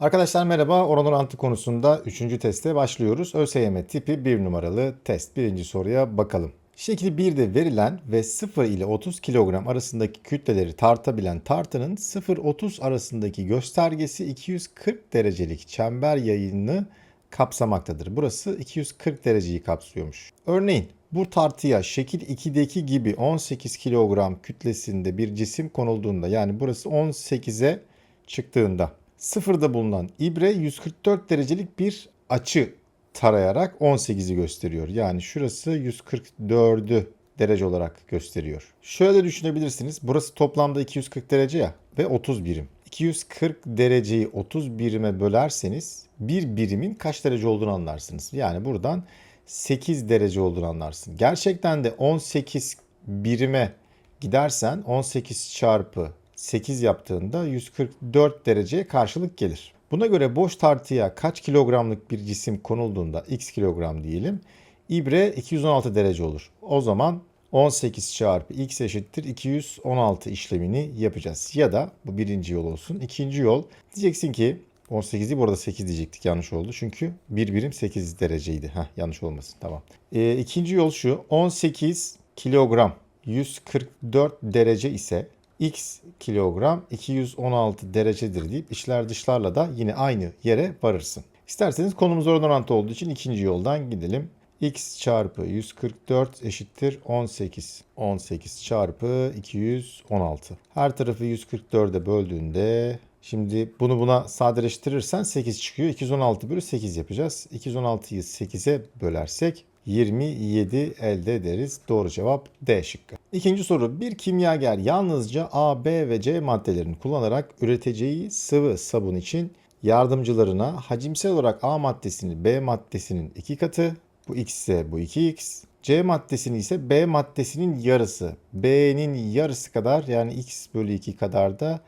Arkadaşlar merhaba. Oran orantı konusunda 3. teste başlıyoruz. ÖSYM tipi 1 numaralı test. Birinci soruya bakalım. Şekil 1'de verilen ve 0 ile 30 kilogram arasındaki kütleleri tartabilen tartının 0-30 arasındaki göstergesi 240 derecelik çember yayını kapsamaktadır. Burası 240 dereceyi kapsıyormuş. Örneğin bu tartıya şekil 2'deki gibi 18 kilogram kütlesinde bir cisim konulduğunda yani burası 18'e çıktığında sıfırda bulunan ibre 144 derecelik bir açı tarayarak 18'i gösteriyor. Yani şurası 144'ü derece olarak gösteriyor. Şöyle düşünebilirsiniz. Burası toplamda 240 derece ya ve 30 birim. 240 dereceyi 30 birime bölerseniz bir birimin kaç derece olduğunu anlarsınız. Yani buradan 8 derece olduğunu anlarsın. Gerçekten de 18 birime gidersen 18 çarpı 8 yaptığında 144 dereceye karşılık gelir. Buna göre boş tartıya kaç kilogramlık bir cisim konulduğunda x kilogram diyelim. İbre 216 derece olur. O zaman 18 çarpı x eşittir 216 işlemini yapacağız. Ya da bu birinci yol olsun. İkinci yol diyeceksin ki 18'i burada 8 diyecektik yanlış oldu. Çünkü bir birim 8 dereceydi. Heh, yanlış olmasın tamam. Ee, ikinci yol şu 18 kilogram 144 derece ise x kilogram 216 derecedir deyip içler dışlarla da yine aynı yere varırsın. İsterseniz konumuz oran orantı olduğu için ikinci yoldan gidelim. x çarpı 144 eşittir 18. 18 çarpı 216. Her tarafı 144'e böldüğünde Şimdi bunu buna sadeleştirirsen 8 çıkıyor. 216 bölü 8 yapacağız. 216'yı 8'e bölersek 27 elde ederiz. Doğru cevap D şıkkı. İkinci soru. Bir kimyager yalnızca A, B ve C maddelerini kullanarak üreteceği sıvı sabun için yardımcılarına hacimsel olarak A maddesini B maddesinin 2 katı, bu X ise bu 2X, C maddesini ise B maddesinin yarısı, B'nin yarısı kadar yani X bölü 2 kadar da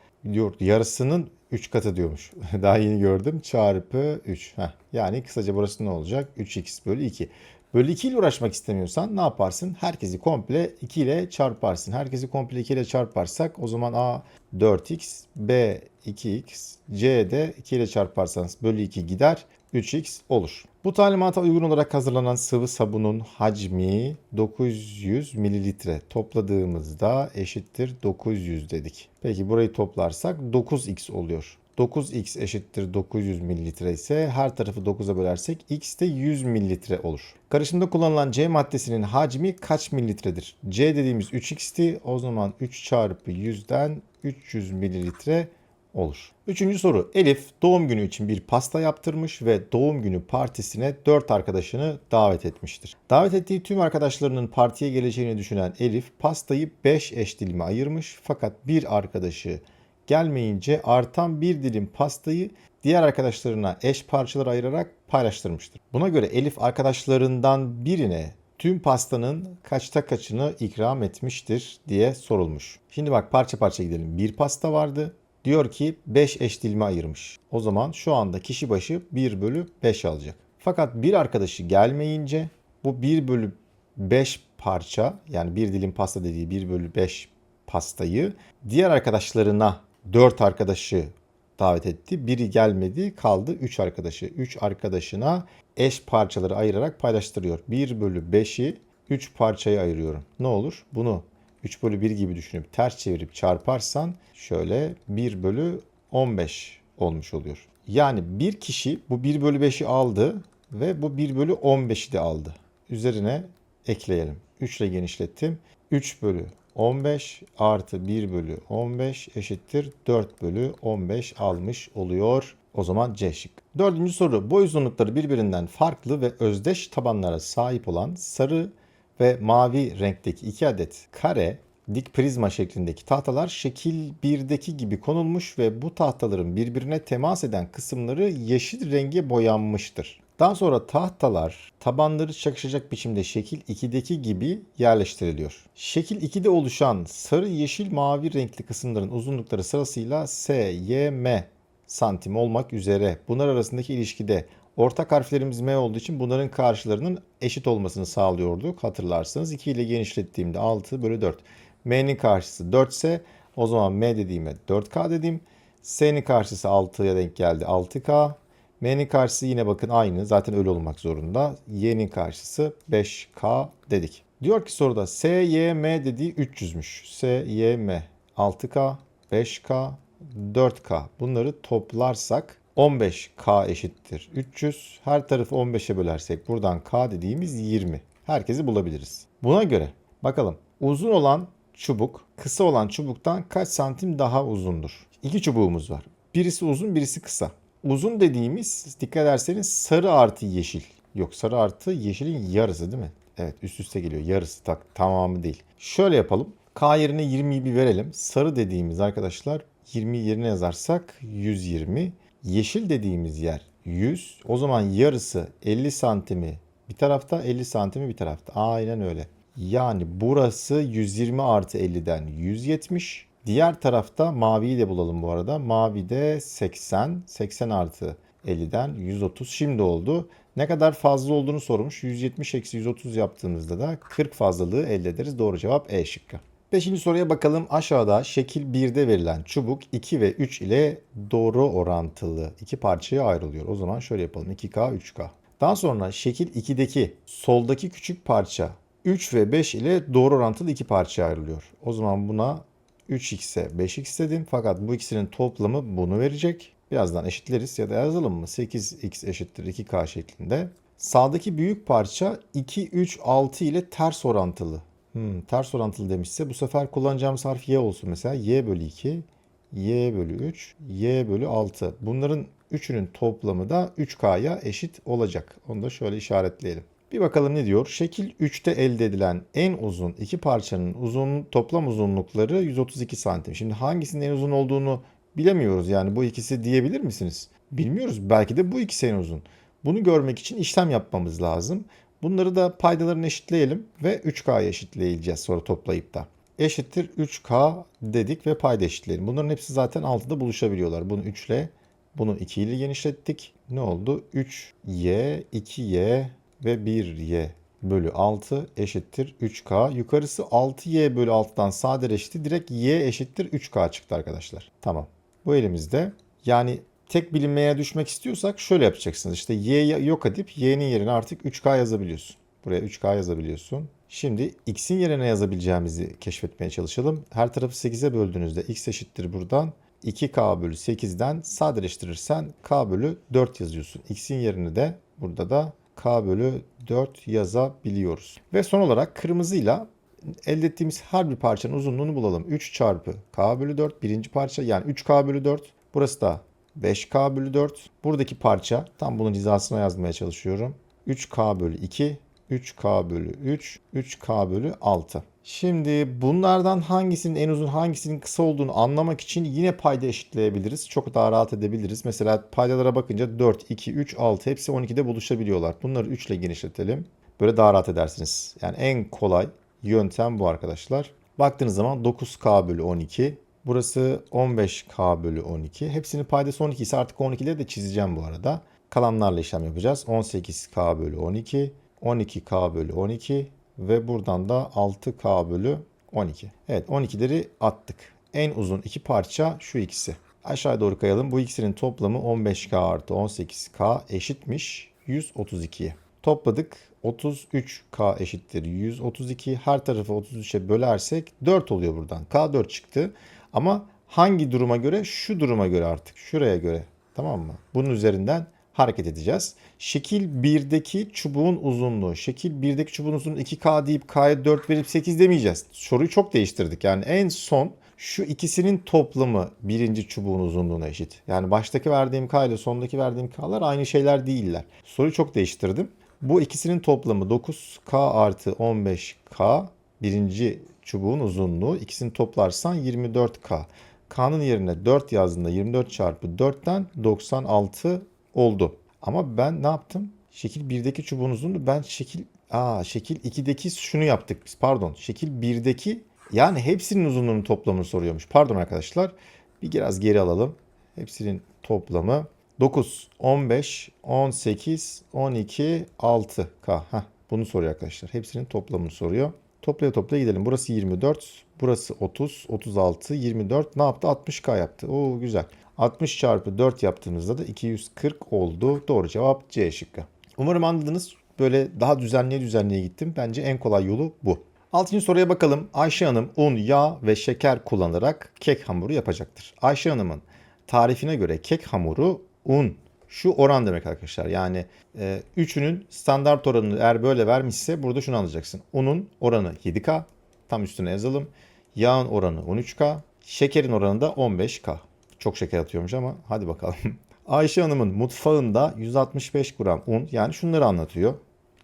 yarısının 3 katı diyormuş. Daha yeni gördüm. Çarpı 3. Heh. Yani kısaca burası ne olacak? 3x bölü 2. Bölü 2 ile uğraşmak istemiyorsan ne yaparsın? Herkesi komple 2 ile çarparsın. Herkesi komple 2 ile çarparsak o zaman A 4x, B 2x, C de 2 ile çarparsanız bölü 2 gider. 3x olur. Bu talimata uygun olarak hazırlanan sıvı sabunun hacmi 900 mililitre. Topladığımızda eşittir 900 dedik. Peki burayı toplarsak 9x oluyor. 9x eşittir 900 mililitre ise her tarafı 9'a bölersek x de 100 mililitre olur. Karışımda kullanılan C maddesinin hacmi kaç mililitredir? C dediğimiz 3x'ti. O zaman 3 çarpı 100'den 300 mililitre olur. Üçüncü soru. Elif doğum günü için bir pasta yaptırmış ve doğum günü partisine 4 arkadaşını davet etmiştir. Davet ettiği tüm arkadaşlarının partiye geleceğini düşünen Elif pastayı 5 eş dilime ayırmış fakat bir arkadaşı gelmeyince artan bir dilim pastayı diğer arkadaşlarına eş parçalar ayırarak paylaştırmıştır. Buna göre Elif arkadaşlarından birine tüm pastanın kaçta kaçını ikram etmiştir diye sorulmuş. Şimdi bak parça parça gidelim. Bir pasta vardı. Diyor ki 5 eş dilime ayırmış. O zaman şu anda kişi başı 1 bölü 5 alacak. Fakat bir arkadaşı gelmeyince bu 1 bölü 5 parça yani bir dilim pasta dediği 1 bölü 5 pastayı diğer arkadaşlarına 4 arkadaşı davet etti. Biri gelmedi kaldı 3 arkadaşı. 3 arkadaşına eş parçaları ayırarak paylaştırıyor. 1 bölü 5'i 3 parçaya ayırıyorum. Ne olur? Bunu 3 bölü 1 gibi düşünüp ters çevirip çarparsan şöyle 1 bölü 15 olmuş oluyor. Yani bir kişi bu 1 bölü 5'i aldı ve bu 1 bölü 15'i de aldı. Üzerine ekleyelim. 3 ile genişlettim. 3 bölü 15 artı 1 bölü 15 eşittir 4 bölü 15 almış oluyor. O zaman C şık. Dördüncü soru. Boy uzunlukları birbirinden farklı ve özdeş tabanlara sahip olan sarı ve mavi renkteki iki adet kare dik prizma şeklindeki tahtalar şekil 1'deki gibi konulmuş ve bu tahtaların birbirine temas eden kısımları yeşil renge boyanmıştır. Daha sonra tahtalar tabanları çakışacak biçimde şekil 2'deki gibi yerleştiriliyor. Şekil 2'de oluşan sarı, yeşil, mavi renkli kısımların uzunlukları sırasıyla S, Y, M santim olmak üzere bunlar arasındaki ilişkide ortak harflerimiz M olduğu için bunların karşılarının eşit olmasını sağlıyorduk. Hatırlarsanız 2 ile genişlettiğimde 6 bölü 4. M'nin karşısı 4 ise o zaman M dediğime 4K dedim. S'nin karşısı 6'ya denk geldi 6K. M'nin karşısı yine bakın aynı. Zaten öyle olmak zorunda. Y'nin karşısı 5K dedik. Diyor ki soruda S, Y, M dediği 300'müş. S, Y, M 6K, 5K, 4K. Bunları toplarsak 15K eşittir 300. Her tarafı 15'e bölersek buradan K dediğimiz 20. Herkesi bulabiliriz. Buna göre bakalım uzun olan çubuk kısa olan çubuktan kaç santim daha uzundur? İki çubuğumuz var. Birisi uzun birisi kısa. Uzun dediğimiz dikkat ederseniz sarı artı yeşil. Yok sarı artı yeşilin yarısı değil mi? Evet üst üste geliyor. Yarısı tak tamamı değil. Şöyle yapalım. K yerine 20'yi bir verelim. Sarı dediğimiz arkadaşlar 20 yerine yazarsak 120. Yeşil dediğimiz yer 100. O zaman yarısı 50 santimi bir tarafta 50 santimi bir tarafta. Aynen öyle. Yani burası 120 artı 50'den 170. Diğer tarafta maviyi de bulalım bu arada. Mavi de 80. 80 artı 50'den 130 şimdi oldu. Ne kadar fazla olduğunu sormuş. 170 eksi 130 yaptığımızda da 40 fazlalığı elde ederiz. Doğru cevap E şıkkı. Beşinci soruya bakalım. Aşağıda şekil 1'de verilen çubuk 2 ve 3 ile doğru orantılı iki parçaya ayrılıyor. O zaman şöyle yapalım. 2K, 3K. Daha sonra şekil 2'deki soldaki küçük parça 3 ve 5 ile doğru orantılı iki parçaya ayrılıyor. O zaman buna 3x'e 5x dedim. Fakat bu ikisinin toplamı bunu verecek. Birazdan eşitleriz ya da yazalım mı? 8x eşittir 2k şeklinde. Sağdaki büyük parça 2, 3, 6 ile ters orantılı. Hmm, ters orantılı demişse bu sefer kullanacağımız harf y olsun mesela. y bölü 2, y bölü 3, y bölü 6. Bunların üçünün toplamı da 3k'ya eşit olacak. Onu da şöyle işaretleyelim. Bir bakalım ne diyor? Şekil 3'te elde edilen en uzun iki parçanın uzun toplam uzunlukları 132 santim. Şimdi hangisinin en uzun olduğunu bilemiyoruz. Yani bu ikisi diyebilir misiniz? Bilmiyoruz. Belki de bu ikisi en uzun. Bunu görmek için işlem yapmamız lazım. Bunları da paydalarını eşitleyelim ve 3K'ya eşitleyeceğiz sonra toplayıp da. Eşittir 3K dedik ve payda eşitleyelim. Bunların hepsi zaten 6'da buluşabiliyorlar. Bunu 3 ile bunu 2 ile genişlettik. Ne oldu? 3Y, 2Y ve 1y bölü 6 eşittir 3k. Yukarısı 6y bölü 6'dan sadeleşti. Direkt y eşittir 3k çıktı arkadaşlar. Tamam. Bu elimizde. Yani tek bilinmeye düşmek istiyorsak şöyle yapacaksınız. İşte y yok edip y'nin yerine artık 3k yazabiliyorsun. Buraya 3k yazabiliyorsun. Şimdi x'in yerine yazabileceğimizi keşfetmeye çalışalım. Her tarafı 8'e böldüğünüzde x eşittir buradan. 2k bölü 8'den sadeleştirirsen k bölü 4 yazıyorsun. x'in yerine de burada da k bölü 4 yazabiliyoruz. Ve son olarak kırmızıyla elde ettiğimiz her bir parçanın uzunluğunu bulalım. 3 çarpı k bölü 4 birinci parça yani 3k bölü 4. Burası da 5k bölü 4. Buradaki parça tam bunun hizasına yazmaya çalışıyorum. 3k bölü 2 3K bölü 3, 3K bölü 6. Şimdi bunlardan hangisinin en uzun hangisinin kısa olduğunu anlamak için yine payda eşitleyebiliriz. Çok daha rahat edebiliriz. Mesela paydalara bakınca 4, 2, 3, 6 hepsi 12'de buluşabiliyorlar. Bunları 3 ile genişletelim. Böyle daha rahat edersiniz. Yani en kolay yöntem bu arkadaşlar. Baktığınız zaman 9K bölü 12. Burası 15K bölü 12. Hepsinin paydası 12 ise artık 12'leri de çizeceğim bu arada. Kalanlarla işlem yapacağız. 18K bölü 12. 12K bölü 12 ve buradan da 6K bölü 12. Evet 12'leri attık. En uzun iki parça şu ikisi. Aşağı doğru kayalım. Bu ikisinin toplamı 15K artı 18K eşitmiş 132'ye. Topladık. 33K eşittir 132. Her tarafı 33'e bölersek 4 oluyor buradan. K 4 çıktı. Ama hangi duruma göre? Şu duruma göre artık. Şuraya göre. Tamam mı? Bunun üzerinden hareket edeceğiz. Şekil 1'deki çubuğun uzunluğu. Şekil 1'deki çubuğun uzunluğu 2K deyip K'ya 4 verip 8 demeyeceğiz. Soruyu çok değiştirdik. Yani en son şu ikisinin toplamı birinci çubuğun uzunluğuna eşit. Yani baştaki verdiğim K ile sondaki verdiğim K'lar aynı şeyler değiller. Soruyu çok değiştirdim. Bu ikisinin toplamı 9K artı 15K birinci çubuğun uzunluğu. İkisini toplarsan 24K. K'nın yerine 4 yazdığında 24 çarpı 4'ten 96 oldu. Ama ben ne yaptım? Şekil 1'deki çubuğun uzunluğu ben şekil Aa, şekil 2'deki şunu yaptık biz. Pardon. Şekil 1'deki yani hepsinin uzunluğunun toplamını soruyormuş. Pardon arkadaşlar. Bir biraz geri alalım. Hepsinin toplamı 9, 15, 18, 12, 6K. Heh, bunu soruyor arkadaşlar. Hepsinin toplamını soruyor. Toplaya toplaya gidelim. Burası 24, Burası 30, 36, 24 ne yaptı? 60k yaptı. Oo güzel. 60 çarpı 4 yaptığınızda da 240 oldu. Doğru cevap C şıkkı. Umarım anladınız. Böyle daha düzenliye düzenliye gittim. Bence en kolay yolu bu. Altıncı soruya bakalım. Ayşe Hanım un, yağ ve şeker kullanarak kek hamuru yapacaktır. Ayşe Hanım'ın tarifine göre kek hamuru un, şu oran demek arkadaşlar. Yani e, üçünün standart oranını eğer böyle vermişse burada şunu anlayacaksın. Unun oranı 7K. Tam üstüne yazalım. Yağın oranı 13K. Şekerin oranı da 15K. Çok şeker atıyormuş ama hadi bakalım. Ayşe Hanım'ın mutfağında 165 gram un yani şunları anlatıyor.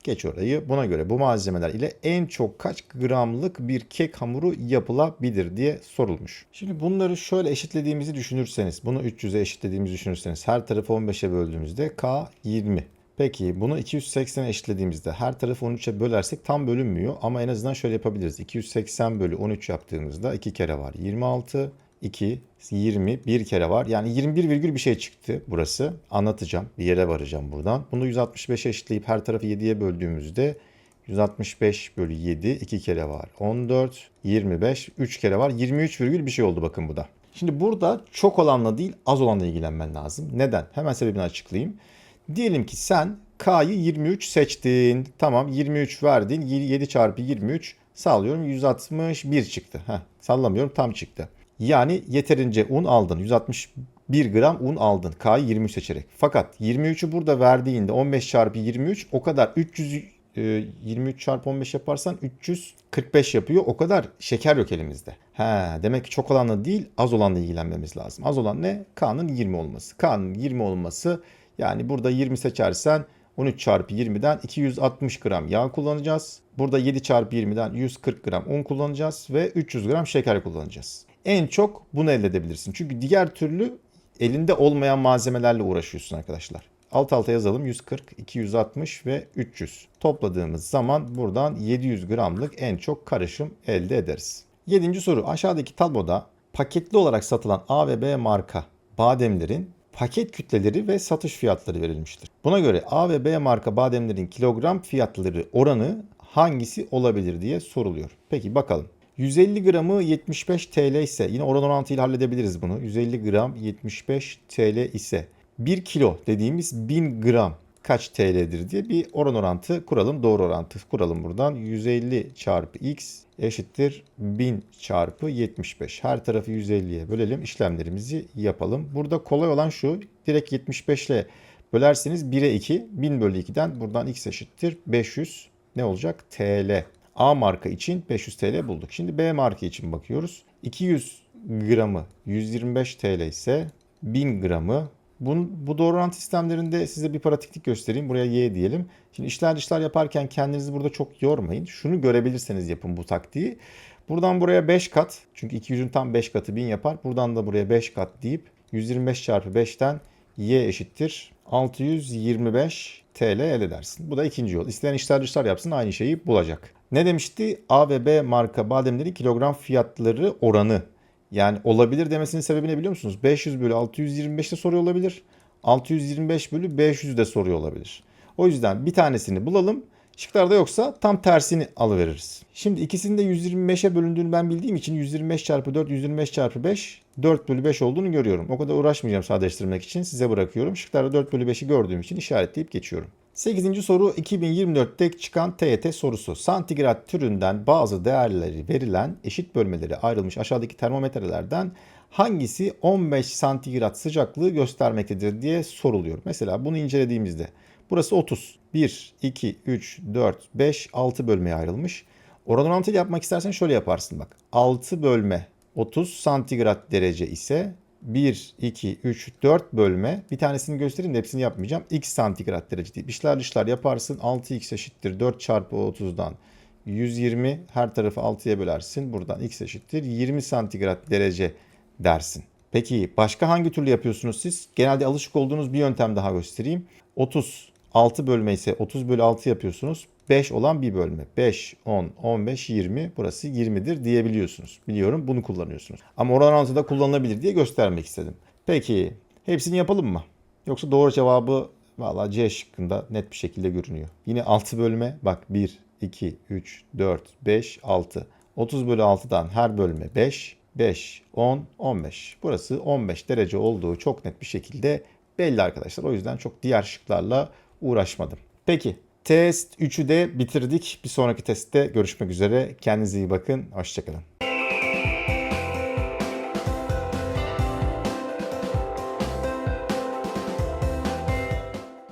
Geç orayı. Buna göre bu malzemeler ile en çok kaç gramlık bir kek hamuru yapılabilir diye sorulmuş. Şimdi bunları şöyle eşitlediğimizi düşünürseniz, bunu 300'e eşitlediğimizi düşünürseniz her tarafı 15'e böldüğümüzde K 20. Peki bunu 280'e eşitlediğimizde her tarafı 13'e bölersek tam bölünmüyor ama en azından şöyle yapabiliriz. 280 bölü 13 yaptığımızda 2 kere var 26, 2, 20 bir kere var. Yani 21 virgül bir şey çıktı burası. Anlatacağım. Bir yere varacağım buradan. Bunu 165'e eşitleyip her tarafı 7'ye böldüğümüzde 165 bölü 7 2 kere var. 14, 25, 3 kere var. 23 virgül bir şey oldu bakın bu da. Şimdi burada çok olanla değil az olanla ilgilenmen lazım. Neden? Hemen sebebini açıklayayım. Diyelim ki sen K'yı 23 seçtin. Tamam 23 verdin. 7 çarpı 23 sağlıyorum 161 çıktı. Heh, sallamıyorum tam çıktı. Yani yeterince un aldın. 161 gram un aldın. K'yı 23 seçerek. Fakat 23'ü burada verdiğinde 15 çarpı 23 o kadar 300 e, 23 çarpı 15 yaparsan 345 yapıyor. O kadar şeker yok elimizde. He, demek ki çok olanla değil az olanla ilgilenmemiz lazım. Az olan ne? K'nın 20 olması. K'nın 20 olması yani burada 20 seçersen 13 çarpı 20'den 260 gram yağ kullanacağız. Burada 7 çarpı 20'den 140 gram un kullanacağız ve 300 gram şeker kullanacağız. En çok bunu elde edebilirsin. Çünkü diğer türlü elinde olmayan malzemelerle uğraşıyorsun arkadaşlar. Alt alta yazalım 140, 260 ve 300. Topladığımız zaman buradan 700 gramlık en çok karışım elde ederiz. Yedinci soru aşağıdaki tabloda paketli olarak satılan A ve B marka bademlerin paket kütleleri ve satış fiyatları verilmiştir. Buna göre A ve B marka bademlerin kilogram fiyatları oranı hangisi olabilir diye soruluyor. Peki bakalım. 150 gramı 75 TL ise yine oran orantı ile halledebiliriz bunu. 150 gram 75 TL ise 1 kilo dediğimiz 1000 gram kaç TL'dir diye bir oran orantı kuralım. Doğru orantı kuralım buradan. 150 çarpı x eşittir 1000 çarpı 75. Her tarafı 150'ye bölelim. işlemlerimizi yapalım. Burada kolay olan şu. Direkt 75 ile bölerseniz 1'e 2. 1000 bölü 2'den buradan x eşittir 500 ne olacak? TL. A marka için 500 TL bulduk. Şimdi B marka için bakıyoruz. 200 gramı 125 TL ise 1000 gramı bu, bu doğru orantı sistemlerinde size bir pratiklik göstereyim. Buraya Y diyelim. Şimdi işler dışlar yaparken kendinizi burada çok yormayın. Şunu görebilirseniz yapın bu taktiği. Buradan buraya 5 kat. Çünkü 200'ün tam 5 katı 1000 yapar. Buradan da buraya 5 kat deyip 125 çarpı 5'ten Y eşittir. 625 TL elde edersin. Bu da ikinci yol. İsteyen işler yapsın aynı şeyi bulacak. Ne demişti? A ve B marka bademlerin kilogram fiyatları oranı. Yani olabilir demesinin sebebi ne biliyor musunuz? 500 bölü 625 de soruyor olabilir. 625 bölü 500 de soruyor olabilir. O yüzden bir tanesini bulalım. Şıklarda yoksa tam tersini alıveririz. Şimdi ikisinin de 125'e bölündüğünü ben bildiğim için 125 çarpı 4, 125 çarpı 5, 4 bölü 5 olduğunu görüyorum. O kadar uğraşmayacağım sadeleştirmek için size bırakıyorum. Şıklarda 4 bölü 5'i gördüğüm için işaretleyip geçiyorum. 8. soru 2024'te çıkan TYT sorusu. Santigrat türünden bazı değerleri verilen eşit bölmelere ayrılmış aşağıdaki termometrelerden hangisi 15 santigrat sıcaklığı göstermektedir diye soruluyor. Mesela bunu incelediğimizde burası 30. 1, 2, 3, 4, 5, 6 bölmeye ayrılmış. Oran orantıyla yapmak istersen şöyle yaparsın bak. 6 bölme 30 santigrat derece ise 1, 2, 3, 4 bölme. Bir tanesini göstereyim de hepsini yapmayacağım. X santigrat derece deyip işler dışlar yaparsın. 6x eşittir 4 çarpı 30'dan 120 her tarafı 6'ya bölersin. Buradan x eşittir 20 santigrat derece dersin. Peki başka hangi türlü yapıyorsunuz siz? Genelde alışık olduğunuz bir yöntem daha göstereyim. 30 6 bölme ise 30 bölü 6 yapıyorsunuz. 5 olan bir bölme. 5, 10, 15, 20 burası 20'dir diyebiliyorsunuz. Biliyorum bunu kullanıyorsunuz. Ama oran orantıda kullanılabilir diye göstermek istedim. Peki hepsini yapalım mı? Yoksa doğru cevabı valla C şıkkında net bir şekilde görünüyor. Yine 6 bölme bak 1, 2, 3, 4, 5, 6. 30 bölü 6'dan her bölme 5, 5, 10, 15. Burası 15 derece olduğu çok net bir şekilde belli arkadaşlar. O yüzden çok diğer şıklarla uğraşmadım. Peki test 3'ü de bitirdik. Bir sonraki testte görüşmek üzere. Kendinize iyi bakın. Hoşçakalın.